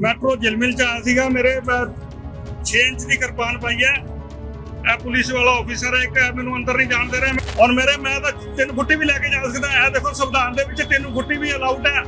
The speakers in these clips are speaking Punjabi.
ਮੈਟਰੋ ਜਿਲਮਿਲ ਚ ਆਇਆ ਸੀਗਾ, ਮੇਰੇ 6 ਇੰਚ ਦੀ ਕਿਰਪਾਨ ਪਾਈ ਹੈ। ਇਹ ਪੁਲਿਸ ਵਾਲਾ ਆਫੀਸਰ ਹੈ, ਇੱਕ ਮੈਨੂੰ ਅੰਦਰ ਨਹੀਂ ਜਾਣ ਦੇ ਰਿਹਾ। ਔਰ ਮੇਰੇ, ਮੈਂ ਤਾਂ ਤਿੰਨ ਫੁੱਟੀ ਵੀ ਲੈ ਕੇ ਜਾ ਸਕਦਾ, ਇਹ ਦੇਖੋ ਸੰਵਿਧਾਨ ਦੇ ਵਿੱਚ ਤਿੰਨ ਫੁੱਟੀ ਵੀ ਅਲਾਊਡ ਹੈ।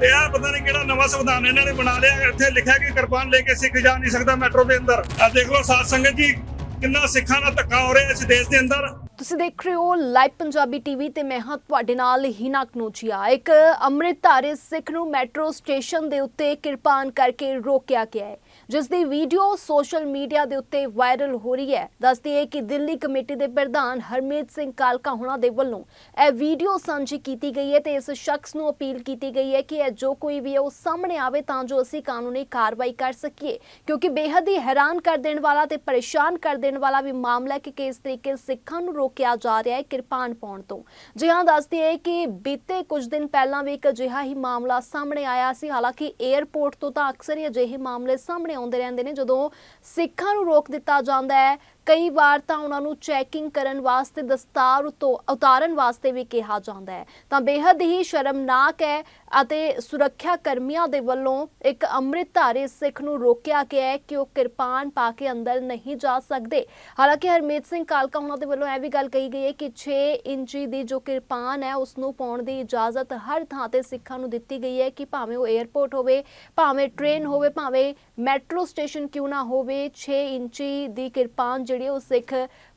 ਤੇ ਇਹ ਪਤਾ ਨਹੀਂ ਕਿਹੜਾ ਨਵਾਂ ਸੰਵਿਧਾਨ ਇਹਨਾਂ ਨੇ ਬਣਾ ਲਿਆ, ਇੱਥੇ ਲਿਖਿਆ ਕਿ ਕਿਰਪਾਨ ਲੈ ਕੇ ਸਿੱਖ ਜਾ ਨਹੀਂ ਸਕਦਾ ਮੈਟਰੋ ਦੇ ਅੰਦਰ। ਇਹ ਦੇਖ ਲਓ ਸਾਧ ਸੰਗਤ ਜੀ, ਕਿੰਨਾ ਸਿੱਖਾਂ ਦਾ ਧੱਕਾ ਹੋ ਰਿਹਾ ਇਸ ਦੇਸ਼ ਦੇ ਅੰਦਰ। ਤੁਸੀਂ ਦੇਖ ਰਹੇ ਹੋ ਲਾਈਵ ਪੰਜਾਬੀ ਟੀਵੀ ਤੇ ਮੈਂ ਹਾਂ ਤੁਹਾਡੇ ਨਾਲ ਹੀਨਾ ਕਨੋਚੀਆ। ਇੱਕ ਅੰਮ੍ਰਿਤਧਾਰੀ ਸਿੱਖ ਨੂੰ ਮੈਟਰੋ ਸਟੇਸ਼ਨ ਦੇ ਉੱਤੇ ਕਿਰਪਾਨ ਕਰਕੇ ਰੋਕਿਆ ਗਿਆ ਹੈ। ਜਿਸ ਦੀ ਵੀਡੀਓ ਸੋਸ਼ਲ ਮੀਡੀਆ ਦੇ ਉੱਤੇ ਵਾਇਰਲ ਹੋ ਰਹੀ ਹੈ। ਦੱਸਦੀ ਹੈ ਕਿ ਦਿੱਲੀ ਕਮੇਟੀ ਦੇ ਪ੍ਰਧਾਨ ਹਰਮੀਤ ਸਿੰਘ ਕਾਲਕਾ ਹੋਣਾ ਦੇ ਵੱਲੋਂ ਇਹ ਵੀਡੀਓ ਸਾਂਝੀ ਕੀਤੀ ਗਈ ਹੈ ਤੇ ਇਸ ਸ਼ਖਸ ਨੂੰ ਅਪੀਲ ਕੀਤੀ ਗਈ ਹੈ ਕਿ ਇਹ ਜੋ ਕੋਈ ਵੀ ਹੈ ਉਹ ਸਾਹਮਣੇ ਆਵੇ ਤਾਂ ਜੋ ਅਸੀਂ ਕਾਨੂੰਨੀ ਕਾਰਵਾਈ ਕਰ ਸਕੀਏ। ਕਿਉਂਕਿ ਬੇਹੱਦ ਹੀ ਹੈਰਾਨ ਕਰ ਦੇਣ ਵਾਲਾ ਤੇ ਪਰੇਸ਼ਾਨ ਕਰ ਦੇਣ ਵਾਲਾ ਵੀ ਮਾਮਲਾ ਕਿ ਕਿਸ ਤਰੀਕੇ ਸਿੱਖਾਂ ਨੂੰ ਰੋਕਿਆ ਜਾ ਰਿਹਾ ਹੈ ਕਿਰਪਾਨ ਪਾਉਣ ਤੋਂ। ਜੀ ਹਾਂ, ਦੱਸਦੀ ਹੈ ਕਿ ਬੀਤੇ ਕੁਝ ਦਿਨ ਪਹਿਲਾਂ ਵੀ ਇੱਕ ਅਜਿਹਾ ਹੀ ਮਾਮਲਾ ਸਾਹਮਣੇ ਆਇਆ ਸੀ। ਹਾਲਾਂਕਿ 에ਅਰਪੋਰਟ ਤੋਂ ਤਾਂ ਅਕਸਰ ਹੀ ਅਜਿਹੇ ਮਾਮਲੇ ਸਾਹਮਣੇ ਆਉਂਦੇ ਰਹਿੰਦੇ ਨੇ ਜਦੋਂ ਸਿੱਖਾਂ ਨੂੰ ਰੋਕ ਦਿੱਤਾ ਜਾਂਦਾ ਹੈ ਕਈ ਵਾਰ ਤਾਂ ਉਹਨਾਂ ਨੂੰ ਚੈਕਿੰਗ ਕਰਨ ਵਾਸਤੇ ਦਸਤਾਰ ਤੋਂ ਉਤਾਰਨ ਵਾਸਤੇ ਵੀ ਕਿਹਾ ਜਾਂਦਾ ਹੈ। ਤਾਂ ਬੇहद ਹੀ ਸ਼ਰਮਨਾਕ ਹੈ ਅਤੇ ਸੁਰੱਖਿਆ ਕਰਮੀਆਂ ਦੇ ਵੱਲੋਂ ਇੱਕ ਅੰਮ੍ਰਿਤਧਾਰੀ ਸਿੱਖ ਨੂੰ ਰੋਕਿਆ ਗਿਆ ਹੈ ਕਿ ਉਹ ਕਿਰਪਾਨ ਪਾ ਕੇ ਅੰਦਰ ਨਹੀਂ ਜਾ ਸਕਦੇ। ਹਾਲਾਂਕਿ ਹਰਮੀਤ ਸਿੰਘ ਕਾਲਕਾ ਉਹਨਾਂ ਦੇ ਵੱਲੋਂ ਇਹ ਵੀ ਗੱਲ ਕਹੀ ਗਈ ਹੈ ਕਿ 6 ਇੰਚੀ ਦੀ ਜੋ ਕਿਰਪਾਨ ਹੈ, ਉਸ ਨੂੰ ਪਾਉਣ ਦੀ ਇਜਾਜ਼ਤ ਹਰ ਥਾਂ ਤੇ ਸਿੱਖਾਂ ਨੂੰ ਦਿੱਤੀ ਗਈ ਹੈ ਕਿ ਭਾਵੇਂ ਉਹ 에ਅਰਪੋਰਟ ਹੋਵੇ, ਭਾਵੇਂ ਟ੍ਰੇਨ ਹੋਵੇ, ਭਾਵੇਂ ਮੈਟਰੋ ਸਟੇਸ਼ਨ ਕਿਉਂ ਨਾ ਹੋਵੇ 6 ਇੰਚੀ ਦੀ ਕਿਰਪਾਨ ਜਿਹੜੀ ਉਹ ਸਿੱਖ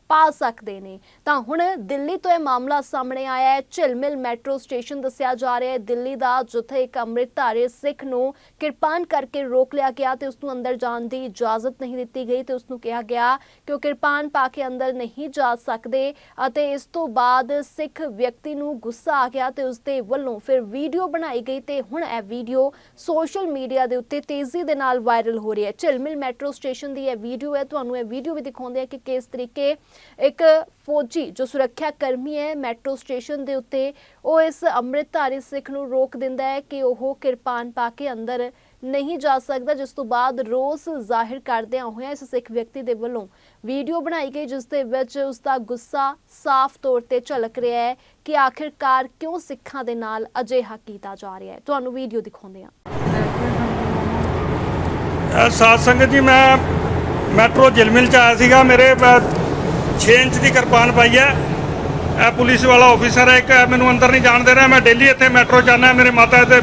ਪਾ ਸਕਦੇ ਨੇ। ਤਾਂ ਹੁਣ ਦਿੱਲੀ ਤੋਂ ਇਹ ਮਾਮਲਾ ਸਾਹਮਣੇ ਆਇਆ ਹੈ। ਝਿਲਮਿਲ ਮੈਟਰੋ ਸਟੇਸ਼ਨ ਦੱਸਿਆ ਜਾ ਰਿਹਾ ਹੈ। ਦਿੱਲੀ ਦਾ ਜਿੱਥੇ ਇੱਕ ਅੰਮ੍ਰਿਤਧਾਰੀ ਸਿੱਖ ਨੂੰ ਕਿਰਪਾਨ ਕਰਕੇ ਰੋਕ ਲਿਆ ਗਿਆ ਤੇ ਉਸ ਨੂੰ ਅੰਦਰ ਜਾਣ ਦੀ ਇਜਾਜ਼ਤ ਨਹੀਂ ਦਿੱਤੀ ਗਈ ਤੇ ਉਸ ਨੂੰ ਕਿਹਾ ਗਿਆ ਕਿ ਉਹ ਕਿਰਪਾਨ ਪਾ ਕੇ ਅੰਦਰ ਨਹੀਂ ਜਾ ਸਕਦੇ ਅਤੇ ਇਸ ਤੋਂ ਬਾਅਦ ਸਿੱਖ ਵਿਅਕਤੀ ਨੂੰ ਗੁੱਸਾ ਆ ਗਿਆ ਤੇ ਉਸ ਦੇ ਵੱਲੋਂ ਫਿਰ ਵੀਡੀਓ ਬਣਾਈ ਗਈ ਤੇ ਹੁਣ ਇਹ ਵੀਡੀਓ ਸੋਸ਼ਲ ਮੀਡੀਆ ਦੇ ਉੱਤੇ ਤੇਜ਼ੀ ਦੇ ਨਾਲ ਵਾਇਰਲ ਹੋ ਰਹੀ ਹੈ। ਝਿਲਮਿਲ ਮੈਟਰੋ ਸਟੇਸ਼ਨ ਦੀ ਇਹ ਵੀਡੀਓ ਹੈ। ਤੁਹਾਨੂੰ ਇਹ ਵੀਡੀਓ ਵੀ ਦਿਖਾਉਂਦੇ ਆ ਕਿ ਕਿਸ ਤਰੀਕੇ ਇੱਕ ਫੌਜੀ ਜੋ ਸੁਰੱਖਿਆ ਕਰਮੀ ਹੈ ਮੈਟਰੋ ਸਟੇਸ਼ਨ ਦੇ ਉੱਤੇ, ਉਹ ਇਸ ਅੰਮ੍ਰਿਤਧਾਰੀ ਸਿੱਖ ਨੂੰ ਰੋਕ ਦਿੰਦਾ ਹੈ ਕਿ ਉਹ ਕਿਰਪਾਨ ਪਾ ਕੇ ਅੰਦਰ ਨਹੀਂ ਜਾ ਸਕਦਾ, ਜਿਸ ਤੋਂ ਬਾਅਦ ਰੋਸ ਜ਼ਾਹਿਰ ਕਰਦਿਆਂ ਹੋਇਆਂ ਇਸ ਸਿੱਖ ਵਿਅਕਤੀ ਦੇ ਵੱਲੋਂ ਵੀਡੀਓ ਬਣਾਈ ਗਈ, ਜਿਸ ਦੇ ਵਿੱਚ ਉਸ ਦਾ ਗੁੱਸਾ ਸਾਫ਼ ਤੌਰ ਤੇ ਝਲਕ ਰਿਹਾ ਹੈ ਕਿ ਆਖਿਰਕਾਰ ਕਿਉਂ ਸਿੱਖਾਂ ਦੇ ਨਾਲ ਅਜਿਹਾ ਕੀਤਾ ਜਾ ਰਿਹਾ ਹੈ। ਤੁਹਾਨੂੰ ਵੀਡੀਓ ਦਿਖਾਉਂਦੇ ਹਾਂ। ਸਾਧ ਸੰਗਤ ਜੀ, ਮੈਂ ਮੈਟਰੋ ਜਿਲਮਿਲ ਚ ਆਇਆ ਸੀਗਾ। ਮੇਰੇ 6 ਇੰਚ ਦੀ ਕਿਰਪਾਨ ਪਾਈ ਹੈ। ਇਹ ਪੁਲਿਸ ਵਾਲਾ ਆਫੀਸਰ ਹੈ ਇੱਕ ਇਹ ਮੈਨੂੰ ਅੰਦਰ ਨਹੀਂ ਜਾਣ ਦੇ ਰਿਹਾ। ਮੈਂ ਡੇਲੀ ਇੱਥੇ ਮੈਟਰੋ ਜਾਣਾ ਮੇਰੇ ਮਾਤਾ ਤੇ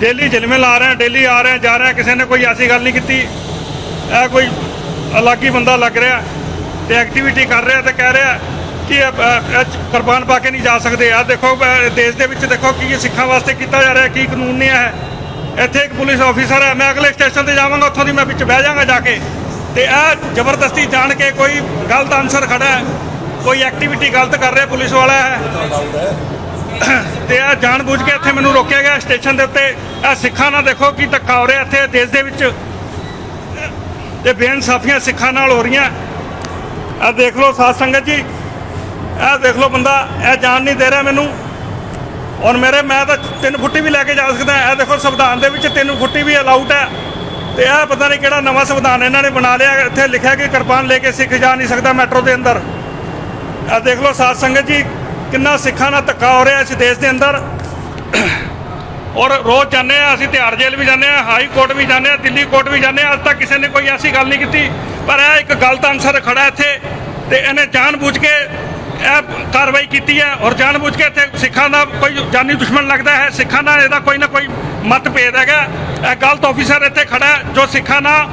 ਡੇਲੀ ਜਲਮੇ ਲਾ ਰਿਹਾ ਡੇਲੀ ਆ ਰਿਹਾ ਜਾ ਰਿਹਾ ਕਿਸੇ ਨੇ ਕੋਈ ਐਸੀ ਗੱਲ ਨਹੀਂ ਕੀਤੀ। ਇਹ ਕੋਈ ਅਲੱਗ ਹੀ ਬੰਦਾ ਲੱਗ ਰਿਹਾ ਤੇ ਐਕਟੀਵਿਟੀ ਕਰ ਰਿਹਾ ਤੇ ਕਹਿ ਰਿਹਾ ਕਿ ਇਹ, ਕਿਰਪਾਨ ਪਾ ਕੇ ਨਹੀਂ ਜਾ ਸਕਦੇ। ਆ ਦੇਖੋ ਦੇਸ਼ ਦੇ ਵਿੱਚ ਦੇਖੋ ਕੀ ਸਿੱਖਾਂ ਵਾਸਤੇ ਕੀਤਾ ਜਾ ਰਿਹਾ ਕੀ ਕਾਨੂੰਨ ਨਹੀਂ ਹੈ ਇੱਥੇ ਇੱਕ ਪੁਲਿਸ ਆਫੀਸਰ ਹੈ ਮੈਂ ਅਗਲੇ ਸਟੇਸ਼ਨ ਤੇ ਜਾਵਾਂਗਾ ਉੱਥੋਂ ਦੀ ਮੈਂ ਵਿੱਚ ਬਹਿ ਜਾਵਾਂਗਾ ਜਾ ਕੇ। ਤੇ ਇਹ ਜ਼ਬਰਦਸਤੀ ਜਾਣ ਕੇ ਕੋਈ ਗਲਤ ਆਨਸਰ ਖੜਾ ਹੈ, ਕੋਈ ਐਕਟੀਵਿਟੀ ਗਲਤ ਕਰ ਰਿਹਾ ਪੁਲਿਸ ਵਾਲਾ ਹੈ। ਤੇ ਇਹ ਜਾਣ ਬੁੱਝ ਕੇ ਇੱਥੇ ਮੈਨੂੰ ਰੋਕਿਆ ਗਿਆ ਸਟੇਸ਼ਨ ਦੇ ਉੱਤੇ। ਇਹ ਸਿੱਖਾਂ ਨਾਲ ਦੇਖੋ ਕੀ ਧੱਕਾ ਹੋ ਰਿਹਾ ਇੱਥੇ ਦੇਸ਼ ਦੇ ਵਿੱਚ। ਤੇ ਬੇਇਨਸਾਫੀਆਂ ਸਿੱਖਾਂ ਨਾਲ ਹੋ ਰਹੀਆਂ। ਇਹ ਦੇਖ ਲਓ ਸਾਧ ਸੰਗਤ ਜੀ ਇਹ ਦੇਖ ਲਓ ਬੰਦਾ, ਇਹ ਜਾਣ ਨਹੀਂ ਦੇ ਰਿਹਾ ਮੈਨੂੰ। ਔਰ ਮੇਰੇ, ਮੈਂ ਤਾਂ ਤਿੰਨ ਫੁੱਟੀ ਵੀ ਲੈ ਕੇ ਜਾ ਸਕਦਾ, ਇਹ ਦੇਖੋ ਸੰਵਿਧਾਨ ਦੇ ਵਿੱਚ ਤਿੰਨ ਫੁੱਟੀ ਵੀ ਅਲਾਊਡ ਹੈ। ਤੇ ਇਹ ਪਤਾ ਨਹੀਂ ਕਿਹੜਾ ਨਵਾਂ ਸੰਵਿਧਾਨ ਇਹਨਾਂ ਨੇ ਬਣਾ ਲਿਆ, ਇੱਥੇ ਲਿਖਿਆ ਕਿ ਕਿਰਪਾਨ ਲੈ ਕੇ ਸਿੱਖ ਜਾ ਨਹੀਂ ਸਕਦਾ ਮੈਟਰੋ ਦੇ ਅੰਦਰ। ਇਹ ਦੇਖ ਲਓ ਸਾਧ ਸੰਗਤ ਜੀ, ਕਿੰਨਾ ਸਿੱਖਾਂ ਨਾਲ ਧੱਕਾ ਹੋ ਰਿਹਾ ਇਸ ਦੇਸ਼ ਦੇ ਅੰਦਰ। ਔਰ ਰੋਜ਼ ਜਾਂਦੇ ਆ, ਅਸੀਂ ਤਿਹਾੜ ਜੇਲ੍ਹ ਵੀ ਜਾਂਦੇ ਆ, ਹਾਈ ਕੋਰਟ ਵੀ ਜਾਂਦੇ ਆ, ਦਿੱਲੀ ਕੋਰਟ ਵੀ ਜਾਂਦੇ ਆ, ਅੱਜ ਤੱਕ ਕਿਸੇ ਨੇ ਕੋਈ ਐਸੀ ਗੱਲ ਨਹੀਂ ਕੀਤੀ। ਪਰ ਇਹ ਇੱਕ ਗਲਤ ਆਨਸਰ ਖੜਾ ਇੱਥੇ, ਤੇ ਇਹਨੇ ਜਾਣ ਜਾਣਬੁੱਝ ਕੇ ਇਹ ਕਾਰਵਾਈ ਕੀਤੀ ਹੈ ਔਰ ਜਾਣਬੁੱਝ ਕੇ ਇੱਥੇ ਸਿੱਖਾਂ ਦਾ ਕੋਈ ਜਾਨੀ ਦੁਸ਼ਮਣ ਲੱਗਦਾ ਹੈ। ਸਿੱਖਾਂ ਨਾਲ ਇਹਦਾ ਕੋਈ ਨਾ ਕੋਈ ਮਤਭੇਦ ਹੈਗਾ। ਇਹ ਗਲਤ ਆਫੀਸਰ ਇੱਥੇ ਖੜਾ ਜੋ ਸਿੱਖਾਂ ਨਾਲ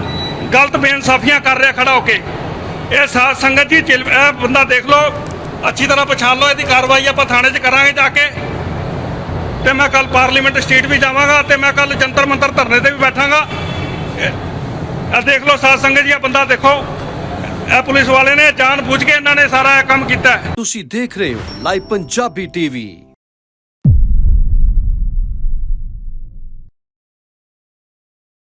ਗਲਤ ਬੇਇਨਸਾਫੀਆਂ ਕਰ ਰਿਹਾ ਖੜਾ ਹੋ ਕੇ। ਇਹ ਸਾਧ ਸੰਗਤ ਜੀ, ਚਿਲ- ਇਹ ਬੰਦਾ ਦੇਖ ਲਓ। ਅੱਛੀ ਤਰ੍ਹਾਂ ਪਛਾਣ ਲਓ, ਇਹਦੀ ਕਾਰਵਾਈ ਆਪਾਂ ਥਾਣੇ 'ਚ ਕਰਾਂਗੇ ਜਾ ਕੇ। ਤੇ ਮੈਂ ਕੱਲ ਪਾਰਲੀਮੈਂਟ ਸਟਰੀਟ ਵੀ ਜਾਵਾਂਗਾ ਤੇ ਮੈਂ ਕੱਲ ਜੰਤਰ ਮੰਤਰ ਧਰਨੇ ਤੇ ਵੀ ਬੈਠਾਂਗਾ। ਇਹ ਦੇਖ ਲਓ ਸਾਧ ਸੰਗਤ ਜੀ ਆ ਬੰਦਾ ਦੇਖੋ। ਇਹ ਪੁਲਿਸ ਵਾਲੇ ਨੇ ਜਾਣ ਬੁੱਝ ਕੇ ਇਹਨਾਂ ਨੇ ਸਾਰਾ ਇਹ ਕੰਮ ਕੀਤਾ ਤੁਸੀਂ ਦੇਖ ਰਹੇ ਹੋ ਲਾਈਵ ਪੰਜਾਬੀ ਟੀਵੀ।